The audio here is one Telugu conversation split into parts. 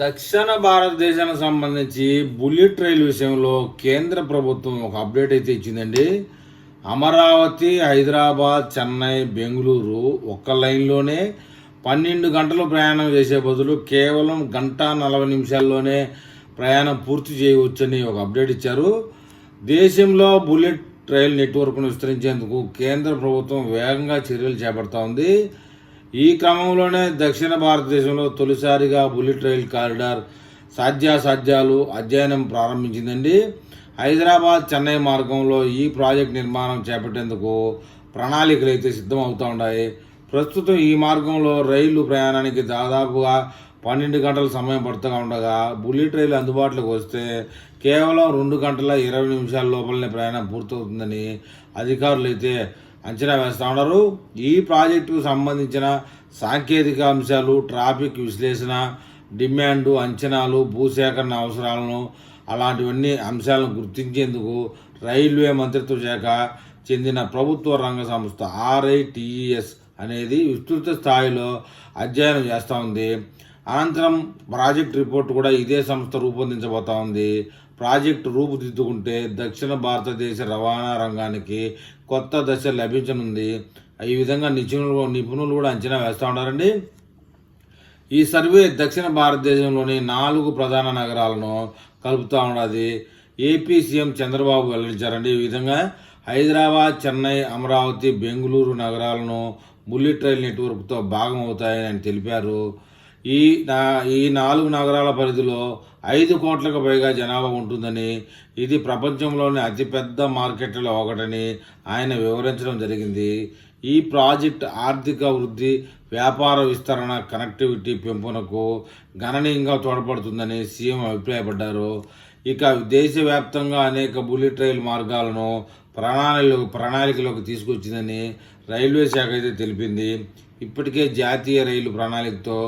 దక్షిణ భారతదేశానికి సంబంధించి బుల్లెట్ రైలు విషయంలో కేంద్ర ప్రభుత్వం ఒక అప్డేట్ అయితే ఇచ్చిందండి. అమరావతి హైదరాబాద్ చెన్నై బెంగళూరు ఒక్క లైన్లోనే పన్నెండు గంటలు ప్రయాణం చేసే బదులు కేవలం గంట నలభై నిమిషాల్లోనే ప్రయాణం పూర్తి చేయవచ్చని ఒక అప్డేట్ ఇచ్చారు. దేశంలో బుల్లెట్ రైల్ నెట్వర్క్ను విస్తరించేందుకు కేంద్ర ప్రభుత్వం వేగంగా చర్యలు చేపడతా ఉంది. ఈ క్రమంలోనే దక్షిణ భారతదేశంలో తొలిసారిగా బుల్లెట్ రైల్ కారిడార్ సాధ్యాసాధ్యాలు అధ్యయనం ప్రారంభించిందండి. హైదరాబాద్ చెన్నై మార్గంలో ఈ ప్రాజెక్ట్ నిర్మాణం చేపట్టేందుకు ప్రణాళికలు అయితే సిద్ధమవుతూ ఉన్నాయి. ప్రస్తుతం ఈ మార్గంలో రైలు ప్రయాణానికి దాదాపుగా పన్నెండు గంటల సమయం పడుతూ ఉండగా బుల్లెట్ రైలు అందుబాటులోకి వస్తే కేవలం రెండు గంటల ఇరవై నిమిషాల లోపలనే ప్రయాణం పూర్తవుతుందని అధికారులు అయితే అంచనా వేస్తూ ఉన్నారు. ఈ ప్రాజెక్టుకు సంబంధించిన సాంకేతిక అంశాలు ట్రాఫిక్ విశ్లేషణ డిమాండ్ అంచనాలు భూసేకరణ అవసరాలను అలాంటివన్నీ అంశాలను గుర్తించేందుకు రైల్వే మంత్రిత్వ శాఖ చెందిన ప్రభుత్వ రంగ సంస్థ ఆర్ఐటిఈఎస్ అనేది విస్తృత స్థాయిలో అధ్యయనం చేస్తూ ఉంది. అనంతరం ప్రాజెక్ట్ రిపోర్ట్ కూడా ఇదే సంస్థ రూపొందించబోతా ఉంది. ప్రాజెక్టు రూపుదిద్దుకుంటే దక్షిణ భారతదేశ రవాణా రంగానికి కొత్త దశ లభించనుంది. ఈ విధంగా నిపుణులు నిపుణులు కూడా అంచనా వేస్తూ ఉన్నారండి. ఈ సర్వే దక్షిణ భారతదేశంలోని నాలుగు ప్రధాన నగరాలను కలుపుతూ ఉన్నది. ఏపీ సీఎం చంద్రబాబు వెల్లడించారండి. ఈ విధంగా హైదరాబాద్ చెన్నై అమరావతి బెంగళూరు నగరాలను బుల్లెట్ రైల్ నెట్వర్క్తో భాగం అవుతాయని ఆయన తెలిపారు. ఈ నా ఈ నాలుగు నగరాల పరిధిలో ఐదు కోట్లకు పైగా జనాభా ఉంటుందని ఇది ప్రపంచంలోని అతిపెద్ద మార్కెట్లలో ఒకటని ఆయన వివరించడం జరిగింది. ఈ ప్రాజెక్ట్ ఆర్థిక వృద్ధి వ్యాపార విస్తరణ కనెక్టివిటీ పెంపునకు గణనీయంగా తోడ్పడుతుందని సీఎం అభిప్రాయపడ్డారు. ఇక దేశవ్యాప్తంగా అనేక బుల్లెట్ రైలు మార్గాలను ప్రణాళిక ప్రణాళికలోకి తీసుకొచ్చిందని రైల్వే శాఖ అయితే తెలిపింది. ఇప్పటికే జాతీయ రైలు ప్రణాళికతో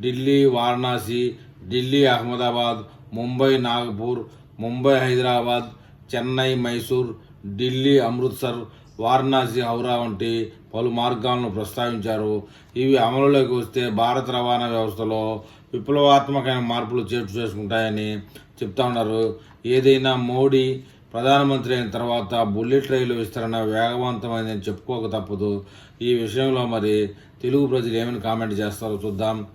ఢిల్లీ వారణాసి ఢిల్లీ అహ్మదాబాద్ ముంబై నాగపూర్ ముంబై హైదరాబాద్ చెన్నై మైసూర్ ఢిల్లీ అమృత్సర్ వారణాసి హౌరా వంటి పలు మార్గాలను ప్రస్తావించారు. ఇవి అమలులోకి వస్తే భారత రవాణా వ్యవస్థలో విప్లవాత్మకమైన మార్పులు చేర్చు చేసుకుంటాయని చెప్తా ఉన్నారు. ఏదైనా మోడీ ప్రధానమంత్రి అయిన తర్వాత బుల్లెట్ రైలు విస్తరణ వేగవంతమైందని చెప్పుకోక తప్పదు. ఈ విషయంలో మరి తెలుగు ప్రజలు ఏమైనా కామెంట్ చేస్తారో చూద్దాం.